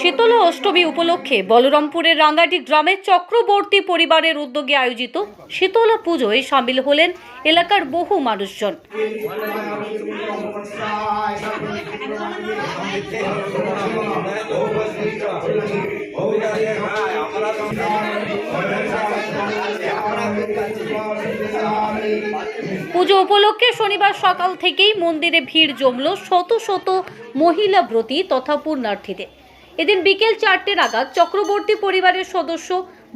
শীতলা অষ্টমী উপলক্ষে বলরামপুরের রাঙ্গাটি গ্রামের চক্রবর্তী পরিবারের উদ্যোগে আয়োজিত শীতলা পুজোয় সামিল হলেন এলাকার বহু মানুষজন। পুজো উপলক্ষে শনিবার সকাল থেকেই মন্দিরে ভিড় জমল শত শত মহিলা ব্রতী তথা পুণ্যার্থীদের। এদিন বিকেল চারটে নাগাদ চক্রবর্তী পরিবারের সদস্য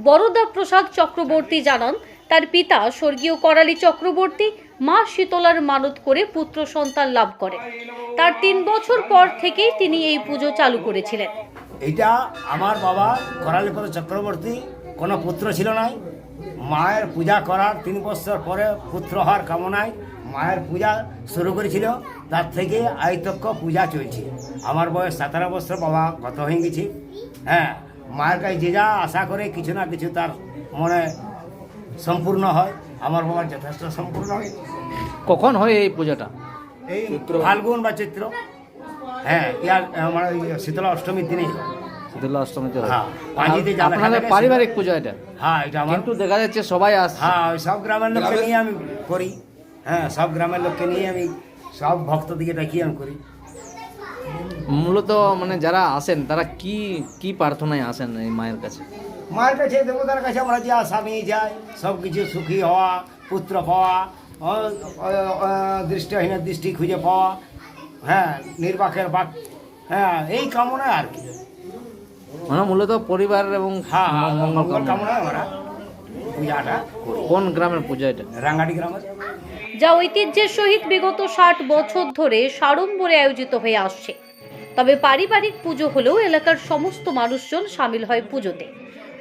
বরদা প্রসাদ চক্রবর্তী জানান, তার পিতা স্বর্গীয় করালি চক্রবর্তী মা শীতলার মানত করে পুত্র সন্তান লাভ করে। তার তিন বছর পর থেকেই তিনি এই পুজো চালু করেছিলেন। এটা আমার বাবা করালিপদ চক্রবর্তী কোনো পুত্র ছিল নাই। মায়ের পূজা করার তিন বছর পরে পুত্র হওয়ার কামনায় মায়ের পূজা শুরু করেছিল। তার থেকে আয়তক্য পূজা চলছে। আমার বয়স সতেরো বছর বাবা গত হয়ে গেছে। হ্যাঁ মায়ের কাছে যে যা আশা করে কিছু না কিছু তার মনে সম্পূর্ণ হয়। আমার বাবার যথেষ্ট সম্পূর্ণ হয়। কখন হয় এই পূজাটা? এই ফাল্গুন বা চৈত্র। হ্যাঁ ইয়ার আমার ওই শীতলা অষ্টমীর দিনেই হয়। শীতলা হয়। হ্যাঁ, পাঁজিতে যা আপনাদের পারিবারিক পূজা এটা? হ্যাঁ এটা আমার কিন্তু দেখা যাচ্ছে সবাই আসছে। হ্যাঁ ওই সব গ্রামের লোককে নিয়ে আমি করি। হ্যাঁ সব গ্রামের লোককে নিয়ে আমি সব আমি করি। মূলত মানে যারা আসেন তারা কি কি প্রার্থনায় আসেন এই মায়ের কাছে? মায়ের কাছে দেবতার কাছে আমরা যে আশা নিয়ে যাই সব কিছু সুখী হওয়া পুত্র পাওয়া দৃষ্টিহীনের দৃষ্টি খুঁজে পাওয়া হ্যাঁ নির্বাকের বাক হ্যাঁ এই কামনা আর কি। মানে মূলত পরিবার এবং হ্যাঁ মঙ্গল মঙ্গল কামনায় আমরা পূজাটা কোন গ্রামের পূজা এটা? রাঙ্গাটি গ্রামের। যা ঐতিহ্যের সহিত বিগত ষাট বছর ধরে সাড়ম্বরে আয়োজিত হয়ে আসছে। তবে পারিবারিক পুজো হলেও এলাকার সমস্ত মানুষজন সামিল হয় পুজোতে।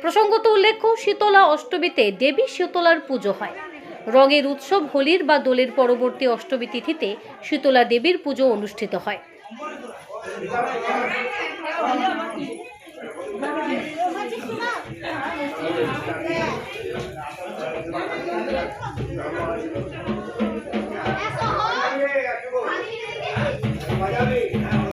প্রসঙ্গত উল্লেখ্য শীতলা অষ্টমীতে দেবী শীতলার পুজো হয়। রঙের উৎসব হোলির বা দোলের পরবর্তী অষ্টমী তিথিতে শীতলা দেবীর পুজো অনুষ্ঠিত হয়।